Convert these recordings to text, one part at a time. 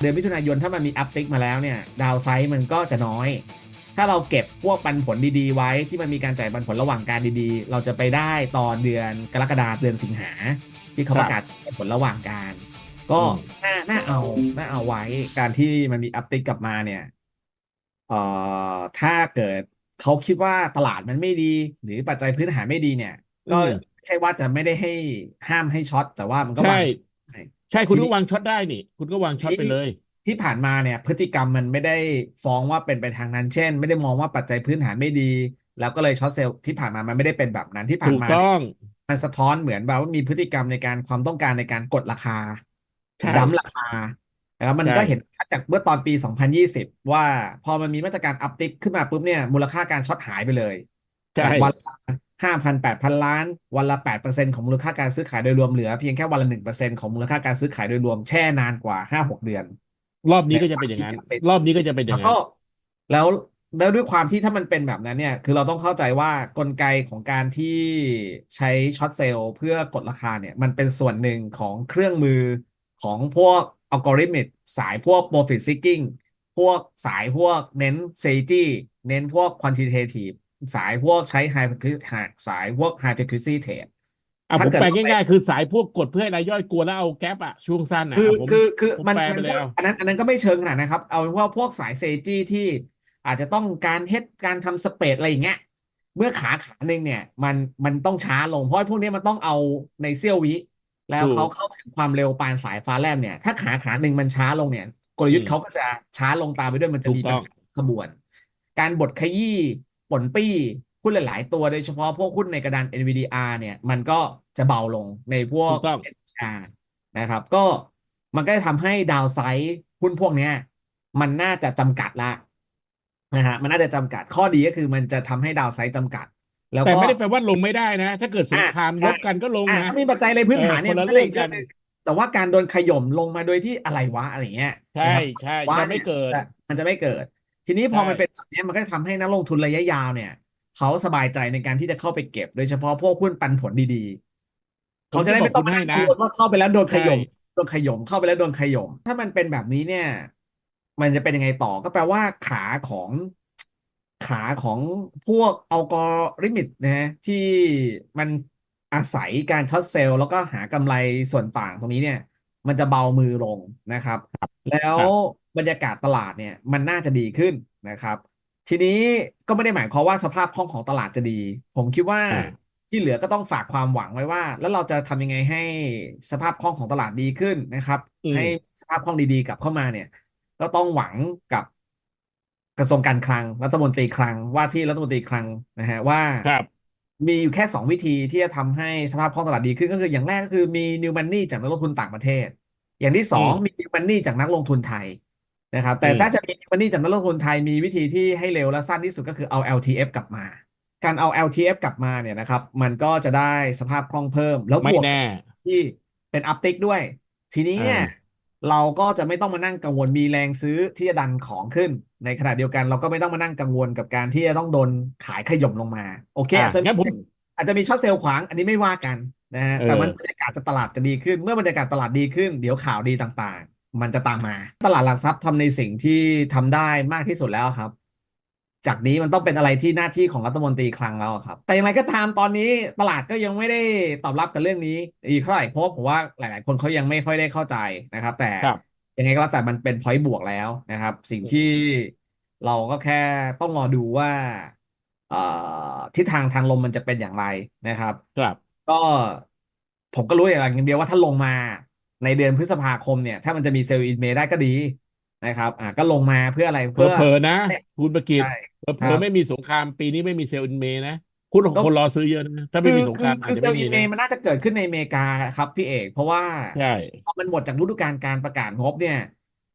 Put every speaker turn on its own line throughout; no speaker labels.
เดือนมิถุนายนถ้ามันมีอัพติกมาแล้วเนี่ยดาวไซด์มันก็จะน้อย ถ้าเราเก็บพวกปันผลดีๆ ไว้ที่มันมีการจ่ายปันผลระหว่างการดีๆ เราจะไปได้ตอนเดือนกรกฎาเดือนสิงหาที่เขา
ค
ป
รับ
ระกาศปันผลระหว่างการ ก็
อืม
น่าน่าเอาน่าเอาไว้การที่มันมีอัพติกกลับมาเนี่ยเอ่อถ้าเกิดเขาคิดว่าตลาดมันไม่ดี หรือปัจจัยพื้นฐานไม่ดีเนี่ย ก็
อืม
ไม่ใช่ว่าจะไม่ได้ให้ห้ามให้ช็อตแต่ว่ามันก็
ใช่
วางได้
ใช่คุณ
ทีนี้
ก็วางช็อตได้นี่ คุณก็วางช็อตไปเลย
ที่ผ่านมาเนี่ย พฤติกรรมมันไม่ได้ฟ้องว่าเป็นไปทางนั้น เช่น ไม่ได้มองว่าปัจจัยพื้นฐานไม่ดี แล้วก็เลยช็อตเซลล์ที่ผ่านมามันไม่ได้เป็นแบบนั้นที่ผ่าน
ถูก
มา
ต้อง
มันสะท้อนเหมือนแบบว่ามีพฤติกรรมในการความต้องการในการกดราคา
ใช่
ดั้มราคานะครับมัน
ใช่
ก็เห็นชัดจากเมื่อตอนปี 2020 ว่าพอมันมีมาตรการอัพติกขึ้นมาปุ๊บเนี่ยมูลค่าการช็อตหายไปเลย
ใช่
จากวันละ ห้าพันแปดพันล้าน วันละแปดเปอร์เซ็นของมูลค่าการซื้อขายโดยรวมเหลือ เพียงแค่วันละหนึ่งเปอร์เซ็นของมูลค่าการซื้อขายโดยรวมแช่นานกว่าห้าหกเดือน
รอบนี้ก็จะเป็นอย่างนั้นรอบนี้ก็จะเป็นอ
แล้
ย่าวงนั้
ก็
น
แล้วแล้วด้วยความที่ถ้ามันเป็นแบบนั้นเนี่ย คือเราต้องเข้าใจว่ากลไกของการที่ใช้ช็อตเซลล์เพื่อกดราคาเนี่ย มันเป็นส่วนหนึ่งของเครื่องมือของพวกอัลกอริทึมสายพวก profit seeking พวกสายพวกเน้น strategy เน้นพวก quantitative สายพวกใช้ high frequency สายพวก high frequency trade
อะ
ถ้า
ผม
เกิด
แปล
เราไป
ง่ายๆ คือสายพวกกดเพื่อให้รายย่อยกลัวแล้วเอาแก๊ปอะช่วงสั้นอะ
คือ
ผม
คือคือ
ผม
มัน
แปล
มั
ไป
น
เลย
ก็
เอา
อันนั้นอันนั้นก็ไม่เชิงขนาดนั้นครับ เอาเป็นว่าพวกสายเซจี้ที่อาจจะต้องการเฮ็ดการทำสเปดอะไรอย่างเงี้ยเมื่อขาขาหนึ่งเนี่ย มันมันต้องช้าลงเพราะไอ้พวกนี้มันต้องเอาในเสี้ยววิ แล้ว
ถูก
เขาเข้าถึงความเร็วปานสายฟ้าแลบเนี่ย ถ้าขาขาหนึ่งมันช้าลงเนี่ย กลยุท
อื
ธ์
ม
เขาก็จะช้าลงตามไปด้วยมันจะ
ถูก
มีปัญ
ต้อง
หาขบวน การบดขยี้ ป่นปี้หุ้นหลาย ๆ ตัวโดยเฉพาะพวกหุ้นในกระดาน NVDR เนี่ย มันก็จะเบาลงในพว
ถู
ก
กต้อง
NVDR นะครับ ก็มันก็จะทำให้ดาวไซด์หุ้นพวกเนี้ยมันน่าจะจำกัดละนะฮะมันน่าจะจำกัดข้อดีก็คือมันจะทำให้ดาวไซด์จำกัด แล้ว
แต่
ก็
ไม่ได้แปลว่าลงไม่ได้นะ ถ้าเกิดสง
อะ
คราม
ใช่
ลบกันก็ลง
อะ
นะ
ถ้ามีปัจจัยในพื้นฐานเนี่ย
เออ
มัน
คน
ก็
ละ
ได้อีก
เรื่
เรื่
อ
องง
กัน
หนึงแต่ว่าการโดนขย่มลงมาโดยที่อะไรวะอะไรเงี้ย
ใช่
นะครับ
ใช่
ว่า
จะไม่
เนี่ย
เกิด
จะมันจะไม่เกิด ทีนี้พอ
ใช่
มันเป็นแบบเนี้ยมันก็จะทำให้นักลงทุนระยะยาวเนี่ยเขาสบายใจในการที่จะเข้าไปเก็บ โดยเฉพาะพวกหุ้นปันผลดีๆ
ผม
เขาจะได้
จะบอก
ไม่ต้อง
คุณ
มา
ให้
นั่ง
นะ
กังวลว่าเข้าไปแล้วโดนข
ใช่
ย่มโดนขย่มเข้าไปแล้วโดนขย่มถ้ามันเป็นแบบนี้เนี่ย มันจะเป็นยังไงต่อก็แปลว่าขาของขาของพวกอัลกอริทึมนะฮะที่มันอาศัยการช็อตเซลล์แล้วก็หากำไรส่วนต่างตรงนี้เนี่ย มันจะเบามือลงนะครับ แล้ว
ครับ
บรรยากาศตลาดเนี่ยมันน่าจะดีขึ้นนะครับ ทีนี้ก็ไม่ได้หมายความว่าสภาพคล่องของตลาดจะดี ผมคิดว่า
อ่า
ที่เหลือก็ต้องฝากความหวังไว้ว่า แล้วเราจะทำยังไงให้สภาพคล่องของตลาดดีขึ้นนะครับ
อืม
ให้สภาพคล่องดีๆกลับเข้ามาเนี่ย ก็ต้องหวังกับกระทรวงการคลังรัฐมนตรีคลังว่าที่รัฐมนตรีคลังนะฮะว่า
ครับ
มีอยู่แค่สองวิธีที่จะทำให้สภาพคล่องตลาดดีขึ้นก็คืออย่างแรกก็คือมี new money จากนักลงทุนต่างประเทศ อย่างที่สอง
อืม
มี new money จากนักลงทุนไทยนะครับ แต่
อืม
ถ้าจะมี new money จากนักลงทุนไทยมีวิธีที่ให้เร็วและสั้นที่สุดก็คือเอา LTF กลับมา การเอา LTF กลับมาเนี่ยนะครับ มันก็จะได้สภาพคล่องเพิ่ม แล้ว
ไม่
บวก
แน่
ที่เป็นอัพติกด้วย ทีนี้เนี่ย
เออ
เราก็จะไม่ต้องมานั่งกังวลมีแรงซื้อที่จะดันของขึ้น ในขณะเดียวกัน เราก็ไม่ต้องมานั่งกังวลกับการที่จะต้องโดนขายขย่มลงมา โอเค
อะ
อาจจะ
งั้นผม
อาจจะมีช็อตเซลล์ขวาง อันนี้ไม่ว่ากันนะฮะ
เออ
แต่มันบรรยากาศจะตลาดจะดีขึ้น เมื่อบรรยากาศตลาดดีขึ้น เดี๋ยวข่าวดีต่างๆ มันจะตามมา ตลาดหลักทรัพย์ทำในสิ่งที่ทำได้มากที่สุดแล้วครับ จากนี้มันต้องเป็นอะไรที่หน้าที่ของรัฐมนตรีคลังแล้วอะครับ แต่อย่างไรก็ตามตอนนี้ตลาดก็ยังไม่ได้ตอบรับกับเรื่องนี้อีกเท่าไหร่เพราะว่าผมว่าหลาย ๆ คนเขายังไม่ค่อยได้เข้าใจนะครับ แต่
ครับ
ยังไงก็แล้วแต่มันเป็น point บวกแล้วนะครับ สิ่งที่เราก็แค่ต้องรอดูว่าเอ่อทิศทางทางลมมันจะเป็นอย่างไรนะครับ
ครับ
ก็ผมก็รู้อย่างเดียวว่าถ้าลงมาในเดือนพฤษภาคมเนี่ย ถ้ามันจะมีเซลล์อินเมได้ก็ดี นะครับอ่าก็ลงมาเพื่ออะไร
เผ
เพื่อ
ลอๆนะ
เนี่ย
คุณประกิต
ใช่
เผลอ
ครั
ๆ
บ
ไม่มีสงครามปีนี้ไม่มีเซลล์อินเมย์นะคุณ
ก็
คนรอซื้อเยอะนะถ้าไม่
คือ
มีสง
คื
ค
อ
ราม
คื
อาจ
อ
จะ
เซล
ไม่
ล์
มี
อินเม
นะ
มันน่าจะเกิดขึ้นในอเมริกาครับพี่เอก เพราะว่า
ใช่
พอมันหมดจากฤดูกาลการประกาศงบเนี่ย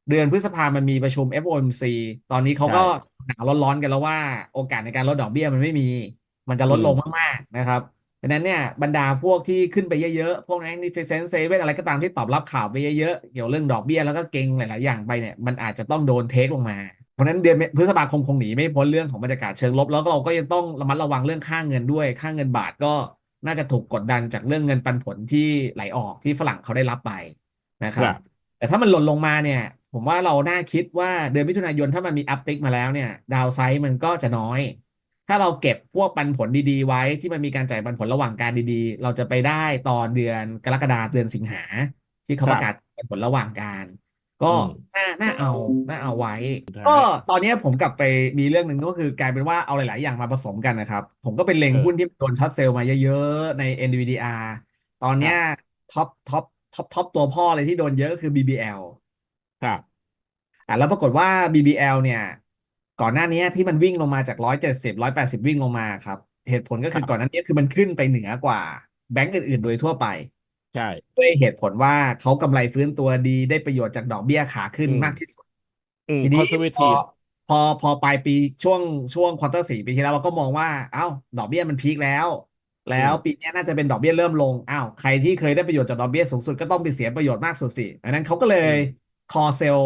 เดือนพฤษภามันมีประชุม FOMC ตอนนี้เขาก็
ใช่
หนาวร้อนๆกันแล้วว่า โอกาสในการลดดอกเบี้ยมันไม่มี มันจะลด
อืม
ลงมากๆนะครับ ดังนั้นเนี่ยบรรดาพวกที่ขึ้นไปเยอะๆ พวก Magnificent Seven อะไรก็ตามที่ตอบรับข่าวไปเยอะๆ เกี่ยวเรื่องดอกเบี้ยแล้วก็เก็งหลายๆอย่างไปเนี่ยมันอาจจะต้องโดนเทคลงมา เพราะฉะนั้นเดือนพฤษภาคมคงหนีไม่พ้นเรื่องของบรรยากาศเชิงลบ แล้วก็เราก็ยังต้องระมัดระวังเรื่องค่าเงินด้วยค่าเงินบาทก็น่าจะถูกกดดันจากเรื่องเงินปันผลที่ไหลออกที่ฝรั่งเขาได้รับไปนะค
ครับรับ
แต่ถ้ามันหล่นลงมาเนี่ยผผมว่าเราน่าคิดว่าเดือนมิถุนายนถ้ามันมีอัพติกมาแล้วเนี่ย ดาวไซด์มันก็จะน้อย ถ้าเราเก็บพวกปันผลดีๆ ไว้ที่มันมีการจ่ายปันผลระหว่างการดีๆ เราจะไปได้ตอนเดือนกรกฎาเดือนสิงหาที่เขา
ค
ป
รับ
ระกาศปันผลระหว่างการ ก็
อืม
น่าน่าเอาน่าเอาไว้
สุดท้าย
ก็ตอนเนี้ยผมกลับไปมีเรื่องหนึ่งก็คือกลายเป็นว่าเอาหลาย ๆ อย่างมาผสมกันนะครับ ผมก็เป็นเล็ง
เออ
หุ้นที่โดนช็อตเซลล์มาเยอะ ๆ ใน NVDR ตอนเนี้ยท็อปท็อปท็อปท็อปตัวพ่อเลยที่โดนเยอะก็คือ BBL
ครับ
อะแล้วปรากฏว่า BBL เนี่ย ก่อนหน้านี้ที่มันวิ่งลงมาจากร้อยเจ็ดสิบร้อยแปดสิบวิ่งลงมาครับ เหตุผลก็คือ
ครับ
ก่อนหน้านี้คือมันขึ้นไปเหนือกว่า แบงก์อื่น ๆ โดยทั่วไป
ใช่
ด้วยเหตุผลว่าเขากำไรฟื้นตัวดีได้ประโยชน์จากดอกเบี้ยขาขึ้น
อืม
มากที่สุด
อืม
ที
ค
นี้
อนเซอร์เว
พอ
ทีฟ
พอพอปลายปีช่วงช่วงควอเตอร์สี่ปีที่แล้วเราก็มองว่า เอ้า ดอกเบี้ยมันพีคแล้ว แล้วปีนี้น่าจะเป็นดอกเบี้ยเริ่มลงอ้าวใครที่เคยได้ประโยชน์จากดอกเบี้ยสูงสุดก็ต้องไปเสียประโยชน์มากสุดสิดังนั้นเขาก็เลยคอเซล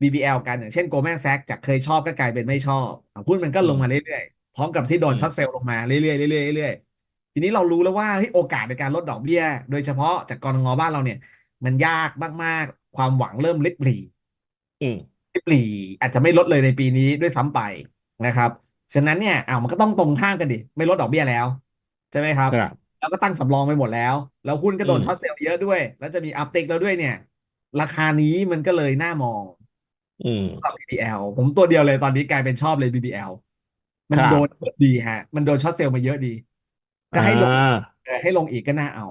BBL กันอย่างเช่น Goldman Sachs จากเคยชอบก็กลายเป็นไม่ชอบอะหุ้นมันก็ลงมาเรื่อยๆ พร้อมกับที่โดน
อืม
ช็อตเซลล์ลงมาเรื่อยๆเรื่อยๆเรื่อยๆทีนี้เรารู้แล้วว่าเฮ้ยโอกาสในการลดดอกเบี้ย โดยเฉพาะจากกรงงบ้านเราเนี่ย มันยากมากๆ ความหวังเริ่มลิบหลี่
อืม
ลิบหลี่อาจจะไม่ลดเลยในปีนี้ด้วยซ้ำไปนะครับฉะนั้นเนี่ยอ้าวมันก็ต้องตรงข้ามกันดิไม่ลดดอกเบี้ยแล้วใช่ไหมครับ
ครับ
แล้วก็ตั้งสำรองไปหมดแล้ว แล้วหุ้นก็โดน
อืม
ช็อตเซลล์เยอะด้วย แล้วจะมีอัพติกแล้วด้วยเนี่ย ราคานี้มันก็เลยน่ามอง
อืม
สำหรับ BBL ผมตัวเดียวเลยตอนนี้กลายเป็นชอบเลย BBL มัน
ครับ
โดนเยอะดีฮะ มันโดนช็อตเซลล์มาเยอะดี ก็ให้ลง
อ่า
เออให้ลงอีกก็น่าเอา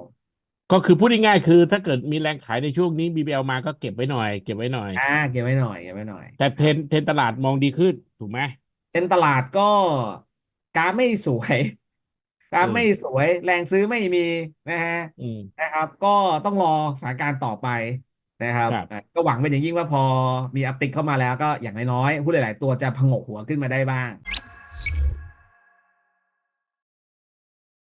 ก็คือพูดง่ายๆคือถ้าเกิดมีแรงขายในช่วงนี้ BBL มาก็เก็บไว้หน่อย เก็บไว้หน่อย
อ่าเก็บไว้หน่อยเก็บไว้หน่อย
แต่เทรนเทรนตลาดมองดีขึ้นถูกไหม
เช่นตลาดก็กราฟไม่สวยกราฟ
อืม
ไม่สวย แรงซื้อไม่มีนะฮะ
อืม
นะครับ ก็ต้องรอสถานการณ์ต่อไป นะครับ
ครับ
อะก็หวังเป็นอย่างยิ่งว่าพอมีอัพติกเข้ามาแล้วก็อย่างน้อยๆหุ้นหลาย ๆ ตัวจะผงกหัวขึ้นมาได้บ้าง